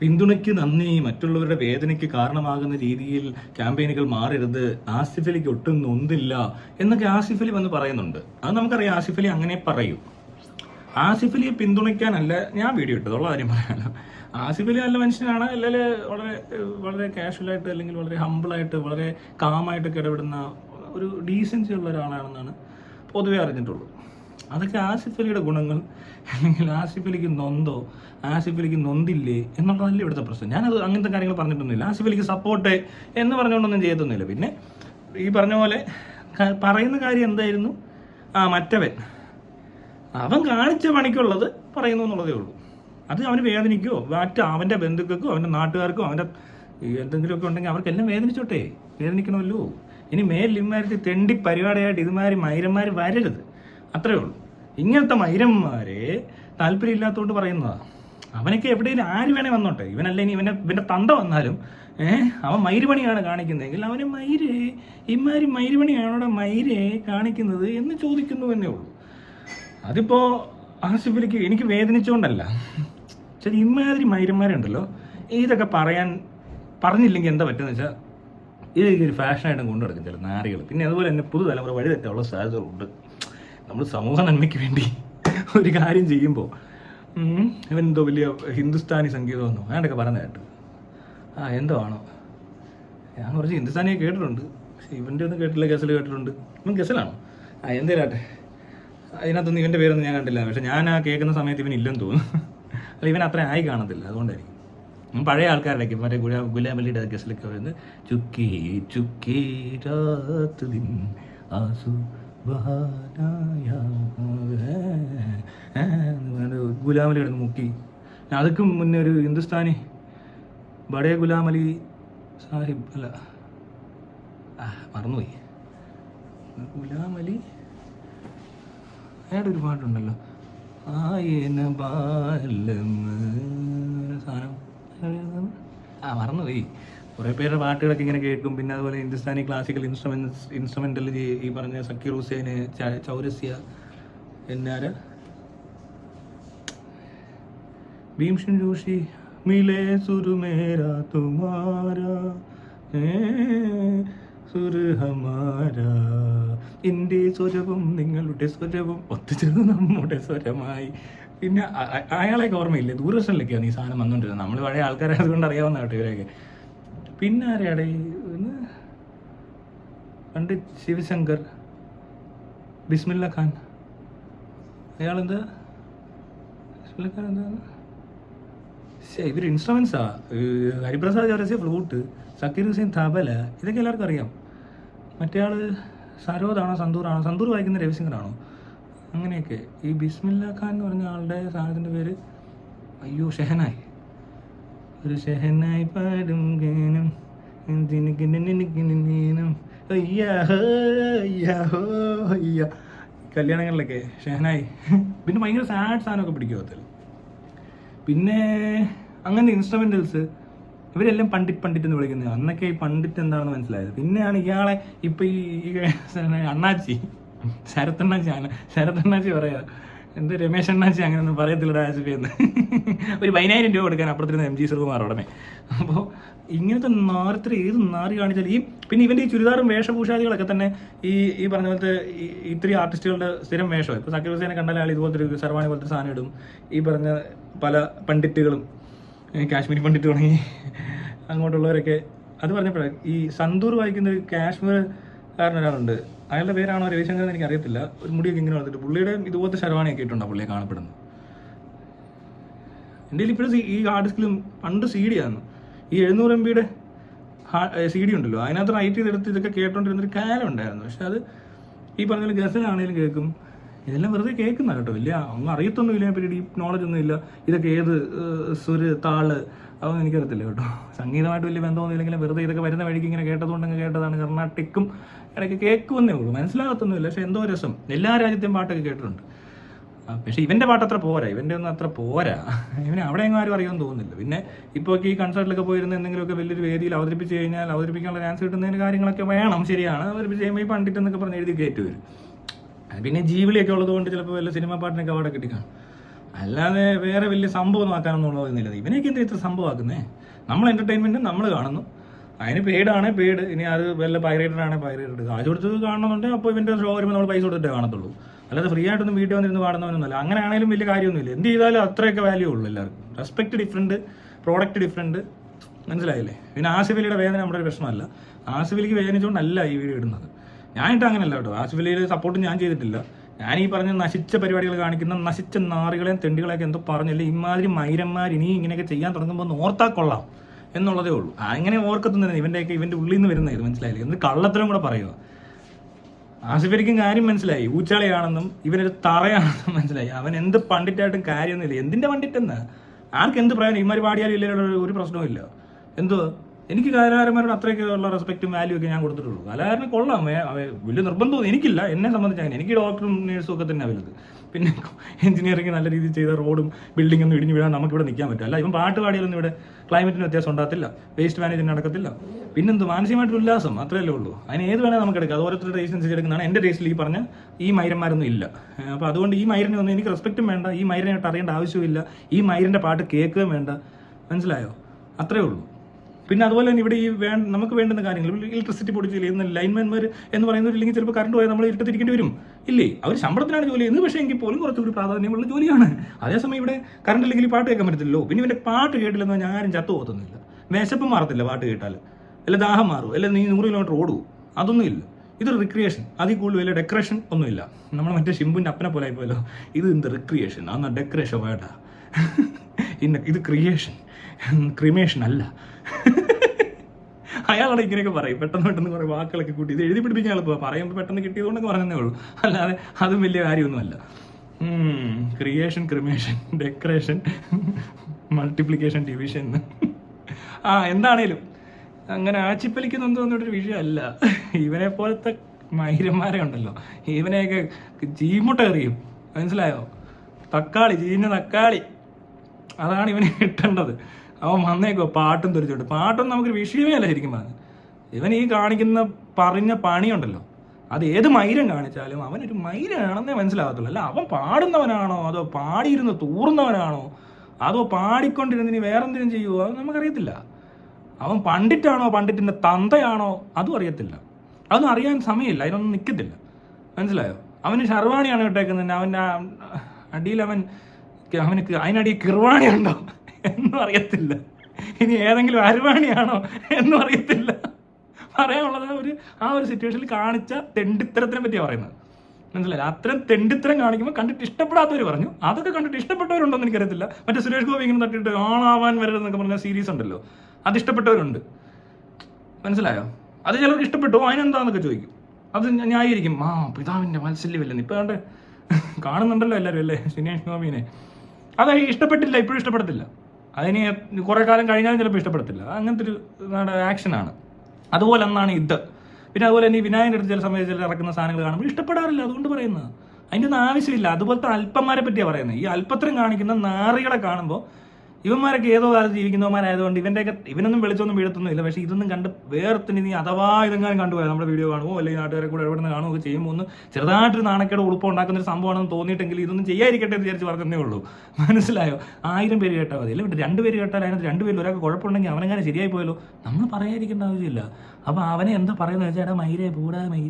പിന്തുണയ്ക്ക് നന്ദി മറ്റുള്ളവരുടെ വേദനയ്ക്ക് കാരണമാകുന്ന രീതിയിൽ ക്യാമ്പയിനുകൾ മാറരുത് ആസിഫ് അലിക്ക് ഒട്ടും നൊന്തില്ല എന്നൊക്കെ ആസിഫ് അലി വന്ന് പറയുന്നുണ്ട്. അത് നമുക്കറിയാം ആസിഫ് അലി അങ്ങനെ പറയൂ. ആസിഫ് അലിയെ പിന്തുണയ്ക്കാനല്ല ഞാൻ വീഡിയോ ഇട്ടതുള്ള കാര്യം പറയാനോ ആസിഫ് അലി നല്ല മനുഷ്യനാണ് അല്ലെങ്കിൽ വളരെ വളരെ കാഷ്വലായിട്ട് അല്ലെങ്കിൽ വളരെ ഹമ്പിളായിട്ട് വളരെ കാമായിട്ടൊക്കെ ഇടപെടുന്ന ഒരു ഡീസൻസി ഉള്ള ഒരാളാണെന്നാണ് പൊതുവെ അറിഞ്ഞിട്ടുള്ളൂ. അതൊക്കെ ആസിഫ് അലിയുടെ ഗുണങ്ങൾ. അല്ലെങ്കിൽ ആസിഫ് അലിക്ക് നൊന്തോ ആസിഫ് അലിക്ക് നൊന്തില്ലേ എന്നുള്ളതല്ല ഇവിടുത്തെ പ്രശ്നം. ഞാനത് അങ്ങനത്തെ കാര്യങ്ങൾ പറഞ്ഞിട്ടൊന്നുമില്ല. ആസിഫ് അലിക്ക് സപ്പോർട്ട് എന്ന് പറഞ്ഞുകൊണ്ടൊന്നും ചെയ്യത്തൊന്നുമില്ല. പിന്നെ ഈ പറഞ്ഞ പോലെ പറയുന്ന കാര്യം എന്തായിരുന്നു? ആ മറ്റവൻ. അവൻ കാണിച്ച പണിക്കുള്ളത് പറയുന്നു എന്നുള്ളതേ ഉള്ളൂ. അത് അവന് വേദനിക്കോ മറ്റ് അവന്റെ ബന്ധുക്കൾക്കോ അവന്റെ നാട്ടുകാർക്കോ അവന്റെ എന്തെങ്കിലുമൊക്കെ ഉണ്ടെങ്കിൽ അവർക്കെല്ലാം വേദനിച്ചോട്ടെ. വേദനിക്കണമല്ലോ. ഇനി മേലിൽ ഇമാർക്ക് തെണ്ടി പരിപാടിയായിട്ട് ഇതുമാതിരി മൈരന്മാർ വരരുത്. അത്രേ ഉള്ളൂ. ഇങ്ങനത്തെ മൈരന്മാരെ താല്പര്യമില്ലാത്തതുകൊണ്ട് പറയുന്നതാ. അവനൊക്കെ എവിടെയെങ്കിലും ആര് വേണേ വന്നോട്ടെ. ഇവനല്ല ഇനി ഇവനെ ഇവന്റെ തന്ത വന്നാലും ഏഹ് അവൻ മൈരുപണിയാണ് കാണിക്കുന്നതെങ്കിൽ അവന് മൈര് ഇമാരി അവിടെ മൈരെ കാണിക്കുന്നത് എന്ന് ചോദിക്കുന്നു എന്നേ ഉള്ളൂ. അതിപ്പോ ആസിഫിലേക്ക് എനിക്ക് വേദനിച്ചുകൊണ്ടല്ല ശരി ഇമാതിരി മൈരന്മാരുണ്ടല്ലോ. ഇതൊക്കെ പറയാൻ പറഞ്ഞില്ലെങ്കിൽ എന്താ പറ്റുന്ന വെച്ചാൽ ഇത് ഒരു ഫാഷനായിട്ടും കൊണ്ടു നടക്കും ചില നാരികൾ പിന്നെ അതുപോലെ തന്നെ പുതുതലമുറ വഴി തെറ്റാനുള്ള സാധ്യതകളുണ്ട്. നമ്മൾ സമൂഹ നന്മയ്ക്ക് വേണ്ടി ഒരു കാര്യം ചെയ്യുമ്പോൾ ഇവൻ എന്തോ വലിയ ഹിന്ദുസ്ഥാനി സംഗീതമെന്നോ? അങ്ങനെയൊക്കെ പറഞ്ഞ കേട്ടു. ആ എന്തോ ആണോ? ഞാൻ കുറച്ച് ഹിന്ദുസ്ഥാനിയെ കേട്ടിട്ടുണ്ട്. പക്ഷേ ഇവന്റെ ഒന്നും കേട്ടില്ല ഗസൽ കേട്ടിട്ടുണ്ട്. ഇവൻ ഗസലാണോ? ആ എന്തേലാട്ടെ അതിനകത്തൊന്നും ഇവന്റെ പേരൊന്നും ഞാൻ കണ്ടില്ല. പക്ഷെ ഞാൻ ആ കേൾക്കുന്ന സമയത്ത് ഇവൻ ഇല്ലെന്ന് തോന്നുന്നു. അല്ല ഇവൻ അത്ര ആയി കാണത്തില്ല അതുകൊണ്ടായിരിക്കും. പഴയ ആൾക്കാരുടെയൊക്കെ മറ്റേ ഗുലാ ഗുലാമല്ലിയുടെ ഗസലൊക്കെ വരുന്നത് ചുക്കി ചുക്കി രാത്രി ആസു ഗുലാമലി കിടന്ന് മുക്കി. അതൊക്കെ മുന്നേ ഒരു ഹിന്ദുസ്ഥാനി ബഡേ ഗുലാമലി സാഹിബ് അല്ല. മറന്നുപോയി. ഗുലാമലി? അയാളുടെ ഒരു പാട്ടുണ്ടല്ലോ. ആയന ബാലം സാധനം? ആ മറന്നുപോയി. കുറേ പേരുടെ പാട്ടുകളൊക്കെ ഇങ്ങനെ കേൾക്കും. പിന്നെ അതുപോലെ ഹിന്ദുസ്ഥാനി ക്ലാസിക്കൽ ഇൻസ്ട്രുമെന്റ് ഇൻസ്ട്രുമെന്റൽ ഈ പറഞ്ഞ സക്കീർ ഹുസൈന് ചൗരസ്യ എന്നാര് ഭീംഷൻ ജോഷി മിലേ സുരുമേരാ മേരാ തുമാരാ സ്വരവും നിങ്ങളുടെ സ്വരവും ഒത്തുചേർന്ന് നമ്മുടെ സ്വരമായി. പിന്നെ അയാളെയൊക്കെ ഓർമ്മയില്ലേ? ദൂരദർശനിലൊക്കെയാണ് ഈ സാധനം വന്നുകൊണ്ടിരുന്നത് നമ്മൾ പഴയ ആൾക്കാരെ അതുകൊണ്ട് അറിയാവുന്ന കേട്ടോ ഇവരെയൊക്കെ. പിന്നെ ആരെയാടെ പണ്ഡിറ്റ് ശിവശങ്കർ ബിസ്മില്ല ഖാൻ. അയാളെന്താ? ബിസ്മില്ല ഖാൻ എന്താ ശ്ശേ, ഇവർ ഇൻസ്ട്രുമെന്റ്സാ. ഹരിപ്രസാദ് ചൗരസ്യ ഫ്ലൂട്ട് സക്കീർ ഹുസൈൻ തബല ഇതൊക്കെ എല്ലാവർക്കും അറിയാം. മറ്റേ ആൾ സരോദാണോ സന്തൂറാണോ? സന്തൂർ വായിക്കുന്ന രവിശങ്കറാണോ? അങ്ങനെയൊക്കെ. ഈ ബിസ്മില്ല ഖാൻ എന്ന് പറഞ്ഞ ആളുടെ സാധനത്തിന്റെ പേര് അയ്യോ ഷെഹനായി. ഒരു ഷെഹനായി പാടും ഗാനം. നീനം കല്യാണങ്ങളിലൊക്കെ ഷെഹനായി. പിന്നെ ഭയങ്കര സാഡ് സാധനമൊക്കെ പിടിക്കും അതിൽ. പിന്നെ അങ്ങനെ ഇൻസ്ട്രുമെന്റൽസ് ഇവരെല്ലാം പണ്ഡിറ്റ് പണ്ഡിറ്റ് എന്ന് വിളിക്കുന്നത്. അന്നൊക്കെ ഈ പണ്ഡിറ്റ് എന്താണെന്ന് മനസ്സിലായത്. പിന്നെയാണ് ഇയാളെ ഇപ്പൊ ഈ അണ്ണാച്ചി. ശരത്തണ്ണാച്ചി ശരത്തണ്ണാച്ചി പറയാ എന്ത് രമേശ് അണ്ണാച്ചി അങ്ങനെ ഒന്നും പറയത്തില്ല ആസിഫി എന്ന്. ഒരു പതിനായിരം രൂപ കൊടുക്കാൻ അപ്പുറത്തിരുന്ന എം ജി ശ്രീകുമാർ ഉടനെ. അപ്പോൾ ഇങ്ങനത്തെ നാരത്തിൽ ഏത് നാറി കാണിച്ചാൽ ഈ പിന്നെ ഇവന്റെ ഈ ചുരിദാറും വേഷഭൂഷാദികളൊക്കെ തന്നെ ഈ ഈ പറഞ്ഞ പോലത്തെ ഇത്രയും ആർട്ടിസ്റ്റുകളുടെ സ്ഥിരം വേഷമാണ് ഇപ്പോൾ സക്കീർ ഹുസൈനെ കണ്ടാൽ ആൾ ഇതുപോലത്തെ ഒരു സർവാണി പോലത്തെ സാധനം ഇടും. ഈ പറഞ്ഞ പല പണ്ഡിറ്റുകളും കാശ്മീരി പണ്ഡിറ്റ് തുടങ്ങി അങ്ങോട്ടുള്ളവരൊക്കെ അത് പറഞ്ഞപ്പോഴാണ് ഈ സന്തൂർ വായിക്കുന്ന ഒരു കാശ്മീർ കാരൻ ഒരാളുണ്ട് അയാളുടെ പേരാണോ രവിശങ്കർ എന്ന് എനിക്ക് അറിയത്തില്ല ഒരു മുടിയൊക്കെ ഇങ്ങനെ വന്നിട്ട് പുള്ളിയുടെ ഇതുപോലത്തെ ശരവാണിയൊക്കെ ഇട്ടുണ്ടോ പുള്ളിയെ കാണപ്പെടുന്നു എന്റെ ഇപ്പോഴും ഈ ഹാർഡ് ഡിസ്കിലും പണ്ട് സി ഡി ആയിരുന്നു. ഈ എഴുന്നൂറ് എം ബിയുടെ സി ഡി ഉണ്ടല്ലോ. അതിനകത്ത് റൈറ്റ് ചെയ്തെടുത്ത് ഇതൊക്കെ കേട്ടോണ്ടിരുന്നൊരു കാലം ഉണ്ടായിരുന്നു. പക്ഷെ അത് ഈ പറഞ്ഞ ഗസലാണെങ്കിലും കേൾക്കും. ഇതെല്ലാം വെറുതെ കേൾക്കുന്ന കേട്ടോ. ഇല്ല ഒന്നും അറിയത്തൊന്നുമില്ല ഇതിനെപ്പറ്റി ഡീപ്പ് നോളജ് ഒന്നും ഇല്ല. ഇതൊക്കെ ഏത് സുര് താൾ അതൊന്നും എനിക്കറിയത്തില്ല കേട്ടോ. സംഗീതമായിട്ട് വലിയ ബന്ധമൊന്നുമില്ലെങ്കിലും വെറുതെ ഇതൊക്കെ വരുന്ന വഴിക്ക് ഇങ്ങനെ കേട്ടതുകൊണ്ടെങ്കിൽ കേട്ടതാണ്. കർണാട്ടിക്കും ഇടയ്ക്ക് കേൾക്കുമെന്നേ ഉള്ളൂ. മനസ്സിലാകത്തൊന്നുമില്ല. പക്ഷെ എന്തോ രസം. എല്ലാ രാജ്യത്തെയും പാട്ടൊക്കെ കേട്ടിട്ടുണ്ട്. പക്ഷെ ഇവന്റെ പാട്ട് അത്ര പോരാ. ഇവന്റെ ഒന്നും അത്ര പോരാ. ഇവനെ അവിടെ എങ്ങും ആരും അറിയാൻ തോന്നുന്നില്ല. പിന്നെ ഇപ്പോൾ ഈ കൺസേർട്ടിലൊക്കെ പോയിരുന്ന എന്തെങ്കിലുമൊക്കെ വലിയൊരു വേദിയിൽ അവതരിപ്പിച്ച് കഴിഞ്ഞാൽ അവതരിപ്പിക്കാനുള്ള ചാൻസ് കിട്ടുന്നതിന് കാര്യങ്ങളൊക്കെ വേണം. ശരിയാണ്. അവതരിപ്പിച്ച് കഴിയുമ്പോൾ ഈ പണ്ടിറ്റ് എന്നൊക്കെ പറഞ്ഞ് എഴുതി കയറ്റി വരും. പിന്നെ ജീവിളിയൊക്കെ ഉള്ളത് കൊണ്ട് ചിലപ്പോൾ വല്ല സിനിമ പാട്ടിനൊക്കെ അവിടെ കിട്ടിക്കാണും അല്ലാതെ വേറെ വലിയ സംഭവം ആക്കാനൊന്നും ഉള്ളതെന്നില്ല ഇവനെയൊക്കെ എന്താ ഇത്ര സംഭവമാക്കുന്നേ? നമ്മൾ എന്റർടൈൻമെന്റ് നമ്മൾ കാണുന്നു. അതിന് പേടാണ് പെയ്ഡ് ഇനി അത് വല്ല പൈറേറ്റഡ് ആണ് പൈറേറ്റഡ് കാശ് കൊടുത്ത് കാണണമെന്നുണ്ടെങ്കിൽ അപ്പോൾ ഇവന്റെ ഷോ വരുമ്പോൾ നമ്മൾ പൈസ കൊടുത്തിട്ടേ കാണത്തുള്ളൂ. അല്ലാതെ ഫ്രീ ആയിട്ടൊന്നും വീട്ടിൽ വന്നിരുന്ന് കാണുന്നവനൊന്നുമല്ല അങ്ങനെ ആണെങ്കിലും വലിയ കാര്യമൊന്നുമില്ല. എന്ത് ചെയ്താലും അത്രയൊക്കെ വാല്യൂ ഉള്ളൂ എല്ലാവർക്കും. റെസ്പെക്ട് ഡിഫറെന്റ് പ്രോഡക്റ്റ് ഡിഫറെന്റ് മനസ്സിലായില്ലേ? പിന്നെ ആസിഫലിയുടെ വേദന നമ്മുടെ ഒരു പ്രശ്നമല്ല. ആസിഫലിക്ക് വേദനിച്ചുകൊണ്ടല്ല ഈ വീഡിയോ ഇടുന്നത്. ഞാനിട്ട് അങ്ങനെയല്ല കേട്ടോ. ആസിഫലിയിൽ സപ്പോർട്ട് ഞാൻ ചെയ്തിട്ടില്ല. ഞാൻ ഈ പറഞ്ഞ നശിച്ച പരിപാടികൾ കാണിക്കുന്ന നശിച്ച നാറുകളെയും തെണ്ടികളെയൊക്കെ എന്തോ പറഞ്ഞില്ല ഇമാതിരി മൈരന്മാർ ഇനി ഇങ്ങനെയൊക്കെ ചെയ്യാൻ തുടങ്ങുമ്പോൾ ഒന്ന് കൊള്ളാം എന്നുള്ളതേ ഉള്ളൂ. അങ്ങനെ ഓർക്കത്തുന്നതിന് ഇവന്റെയൊക്കെ ഇവന്റെ ഉള്ളിൽ നിന്ന് വരുന്നത് മനസ്സിലായില്ലേ? എന്ത് കള്ളത്തരം കൂടെ പറയുക ആസിഫലിക്കും കാര്യം മനസ്സിലായി. ഊച്ചാളിയാണെന്നും ഇവനൊരു തറയാണെന്നും മനസ്സിലായി. അവൻ എന്ത് പണ്ടിറ്റായിട്ടും കാര്യമൊന്നുമില്ല. എന്തിന്റെ പണ്ടിട്ടെന്ന് ആർക്ക് എന്ത് പറയാൻ ഇമാര് പാടിയാലും ഇല്ല ഒരു പ്രശ്നവും ഇല്ല എന്തോ എനിക്ക് കലാകാരന്മാരോട് അത്രയൊക്കെ ഉള്ള റെസ്പെക്റ്റും വാല്യൂ ഒക്കെ ഞാൻ കൊടുത്തിട്ടുള്ളൂ. കലാകാരന് കൊള്ളാം. വലിയ നിർബന്ധം എനിക്കില്ല. എന്നെ സംബന്ധിച്ച് അങ്ങനെ. എനിക്ക് ഡോക്ടറും നേഴ്സും ഒക്കെ തന്നെ വലുത്. പിന്നെ എഞ്ചിനീയറിംഗ് നല്ല രീതിയിൽ ചെയ്ത റോഡും ബിൽഡിംഗ് ഒന്നും ഇടിഞ്ഞു വീഴാൻ നമുക്ക് ഇവിടെ നിൽക്കാൻ പറ്റില്ല. അല്ല ഇവൻ പാട്ട് പാടിയാലൊന്നും ഇവിടെ ക്ലൈമറ്റിന് വ്യത്യാസം ഉണ്ടാകത്തില്ല. വേസ്റ്റ് മാനേജ്മെന്റ് നടക്കത്തില്ല. പിന്നെന്ത്? മാനസികമായിട്ടൊരു ഉല്ലാസം. അത്രയല്ലേ ഉള്ളൂ. അതിന് ഏത് വേണേൽ നമുക്ക് എടുക്കാം. അത് ഓരോരുത്തരുടെ ടേസ്റ്റ് അനുസരിച്ച് എടുക്കുന്നതാണ് എന്റെ ടേസ്റ്റിൽ ഈ പറഞ്ഞ ഈ മൈരന്മാരൊന്നും ഇല്ല. അപ്പോൾ അതുകൊണ്ട് ഈ മൈരനെ ഒന്നും എനിക്ക് റെസ്പെക്റ്റും വേണ്ട. ഈ മൈരനായിട്ട് അറിയേണ്ട ആവശ്യമില്ല ഈ മൈരന്റെ പാട്ട് കേൾക്കുകയും വേണ്ട. മനസ്സിലായോ? അത്രേ ഉള്ളൂ. പിന്നെ അതുപോലെ തന്നെ ഇവിടെ ഈ വേ നമുക്ക് വേണ്ടുന്ന കാര്യങ്ങൾ ഇലക്ട്രിസിറ്റി പൊടിച്ച് ചെയ്യുന്ന ലൈൻമാൻമാർ എന്ന് പറയുന്നവരില്ലെങ്കിൽ ചിലപ്പോൾ കറണ്ട് പോയാൽ നമ്മൾ ഇരുട്ടത്തിരിക്കേണ്ടി വരും. ഇല്ലേ? അവർ ശമ്പളത്തിനാണ് ജോലി ചെയ്യുന്നത്. പക്ഷേ എങ്കിൽ പോലും കുറച്ചുകൂടി പ്രാധാന്യമുള്ള ജോലിയാണ്. അതേസമയം ഇവിടെ കറണ്ട് ഇല്ലെങ്കിൽ പാട്ട് കേൾക്കാൻ പറ്റത്തില്ലല്ലോ. പിന്നെ ഇവന്റെ പാട്ട് കേട്ടില്ലെന്ന് പറഞ്ഞാൽ ആരും ചത്തു പോകത്തൊന്നുമില്ല. വിശപ്പ് മാറത്തില്ല പാട്ട് കേട്ടാൽ. അല്ല ദാഹം മാറും. അല്ല നീ നൂറ് കിലോമീറ്റർ ഓടൂ അതൊന്നുമില്ല ഇതൊരു റിക്രിയേഷൻ അതിൽ കൂടുതൽ വലിയ ഡെക്കറേഷൻ ഒന്നുമില്ല. നമ്മൾ മറ്റേ ഷിമ്പുവിന്റെ അപ്പനെ പോലെ ആയിപ്പോയല്ലോ. ഇത് എന്ത് റിക്രിയേഷൻ അന്ന് ഡെക്കറേഷൻ വേണ്ട. ഇന്ന ഇത് ക്രിയേഷൻ ക്രിമേഷൻ അല്ല. അയാളാണ് ഇങ്ങനെയൊക്കെ പറയും. പെട്ടെന്ന് പെട്ടെന്ന് കുറേ വാക്കുകളൊക്കെ കൂട്ടി. ഇത് എഴുതി പിടിപ്പിക്കാൻ എളുപ്പമാണ് പറയുമ്പോൾ പെട്ടെന്ന് കിട്ടിയതുകൊണ്ടൊക്കെ പറഞ്ഞതേ ഉള്ളൂ. അല്ലാതെ അതും വലിയ കാര്യമൊന്നുമല്ല. Creation cremation decoration multiplication division ആ എന്താണേലും. അങ്ങനെ ആച്ചിപ്പലിക്കുന്ന എന്നൊരു വിഷയമല്ല. ഇവനെ പോലത്തെ മൈരന്മാരെ ഉണ്ടല്ലോ. ഇവനെയൊക്കെ ചീമുട്ട എറിയും മനസ്സിലായോ? തക്കാളി ചീഞ്ഞ തക്കാളി. അതാണ് ഇവന് കിട്ടേണ്ടത്. അവൻ വന്നേക്കോ പാട്ടും തെറിച്ചോട്ട് പാട്ടൊന്നും നമുക്ക് വിഷയമേ അല്ല ശരിക്കും പറഞ്ഞു ഇവൻ ഈ കാണിക്കുന്ന പറഞ്ഞ പണിയുണ്ടല്ലോ. അത് ഏത് മൈരം കാണിച്ചാലും അവനൊരു മൈരാണെന്നേ മനസ്സിലാകത്തുള്ളൂ. അല്ല അവൻ പാടുന്നവനാണോ? അതോ പാടിയിരുന്ന് തൂറുന്നവനാണോ? അതോ പാടിക്കൊണ്ടിരുന്നതിന് വേറെന്തിനും ചെയ്യുമോ അത് നമുക്കറിയത്തില്ല. അവൻ പണ്ടിറ്റാണോ പണ്ടിറ്റിന്റെ തന്തയാണോ? അതും അറിയത്തില്ല. അതൊന്നും അറിയാൻ സമയമില്ല. അതിനൊന്നും നിൽക്കത്തില്ല മനസ്സിലായോ? അവന് ഷർവാണിയാണ് ഇട്ടേക്കുന്നത് അവന്റെ അടിയിൽ അവൻ അവനക്ക് അതിനടിയിൽ കിർവാണി ഉണ്ടോ? എന്നും അറിയത്തില്ല. ഇനി ഏതെങ്കിലും അരുവാണിയാണോ എന്നും അറിയത്തില്ല. പറയാനുള്ളത് ഒരു ആ ഒരു സിറ്റുവേഷനിൽ കാണിച്ച തെണ്ടിത്തരത്തിനെ പറ്റിയാണ് പറയുന്നത്. മനസ്സിലായില്ല? അത്രയും തെണ്ടിത്തരം കാണിക്കുമ്പോൾ കണ്ടിട്ട് ഇഷ്ടപ്പെടാത്തവർ പറഞ്ഞു. അതൊക്കെ കണ്ടിട്ട് ഇഷ്ടപ്പെട്ടവരുണ്ടോന്ന് എനിക്കറിയത്തില്ല. മറ്റേ സുരേഷ് ഗോപി ഇങ്ങനെ തട്ടിയിട്ട് ആണാവാൻ വരരുതെന്നൊക്കെ പറഞ്ഞ സീരീസ് ഉണ്ടല്ലോ. അത് ഇഷ്ടപ്പെട്ടവരുണ്ട്. മനസ്സിലായോ? അത് ചിലർക്ക് ഇഷ്ടപ്പെട്ടു. അതിനെന്താന്നൊക്കെ ചോദിക്കും. അത് ന്യായീകരിക്കും. ആ പിതാവിന്റെ വാത്സല്യമല്ലെന്ന് ഇപ്പൊ കണ്ടേ കാണുന്നുണ്ടല്ലോ എല്ലാവരും അല്ലേ? സുനേഷ് ഗോപിനെ. അത് ഇഷ്ടപ്പെട്ടില്ല ഇപ്പോഴും ഇഷ്ടപ്പെടത്തില്ല. അതിന് കുറെ കാലം കഴിഞ്ഞാലും ചിലപ്പോൾ ഇഷ്ടപ്പെടത്തില്ല. അങ്ങനത്തെ ഒരു ആക്ഷനാണ് അതുപോലെ ഒന്നാണ് ഇത്. പിന്നെ അതുപോലെ തന്നെ വിനായകന്റെ അടുത്ത് ചില സമയത്ത് ചില ഇറക്കുന്ന സാധനങ്ങൾ കാണുമ്പോൾ ഇഷ്ടപ്പെടാറില്ല. അതുകൊണ്ട് പറയുന്നത്. അതിന്റെ ഒന്നും ആവശ്യമില്ല. അതുപോലത്തെ അല്പന്മാരെ പറ്റിയാണ് പറയുന്നത്. ഈ അല്പത്രം കാണിക്കുന്ന നാറികളെ കാണുമ്പോൾ ഇവന്മാരൊക്കെ ഏതോ കാലത്ത് ജീവിക്കുന്നവന്മാരായതുകൊണ്ട് ഇവന്റെയൊക്കെ ഇവനൊന്നും വെളിച്ചൊന്നും വീഴത്തൊന്നും ഇല്ല. പക്ഷേ ഇതൊന്നും കണ്ട് വേർത്തിന് നീ അഥവാ ഇതെങ്ങാനും കണ്ടുപോയാൽ നമ്മുടെ വീഡിയോ കാണുമോ അല്ലെങ്കിൽ നാട്ടുകാരെ കൂടെ നിന്ന് കാണുമോ ഒക്കെ ചെയ്യുമ്പോൾ ഒന്ന് ചെറുതായിട്ടൊരു നാണക്കേട് ഉളുപ്പം ഉണ്ടാക്കുന്ന ഒരു സംഭവമാണെന്ന് തോന്നിയിട്ടെങ്കിൽ ഇതൊന്നും ചെയ്യാതിരിക്കട്ടെ എന്ന് വിചാരിച്ച് പറഞ്ഞതേ ഉള്ളൂ. മനസ്സിലായോ? ആയിരം പേര് കേട്ടാൽ മതി. അല്ലെങ്കിൽ രണ്ട് പേര് കേട്ടാൽ അതിനകത്ത് രണ്ട് പേരിൽ ഒരാൾക്ക് കുഴപ്പമുണ്ടെങ്കിൽ അവനെങ്ങനെ ശരിയായി പോയല്ലോ നമ്മൾ പറയാതിരിക്കേണ്ട ആവശ്യമില്ല. അപ്പോൾ അവനെ എന്താ പറയുന്നത്? വെച്ചാൽ മൈരേ പൂടാ മൈ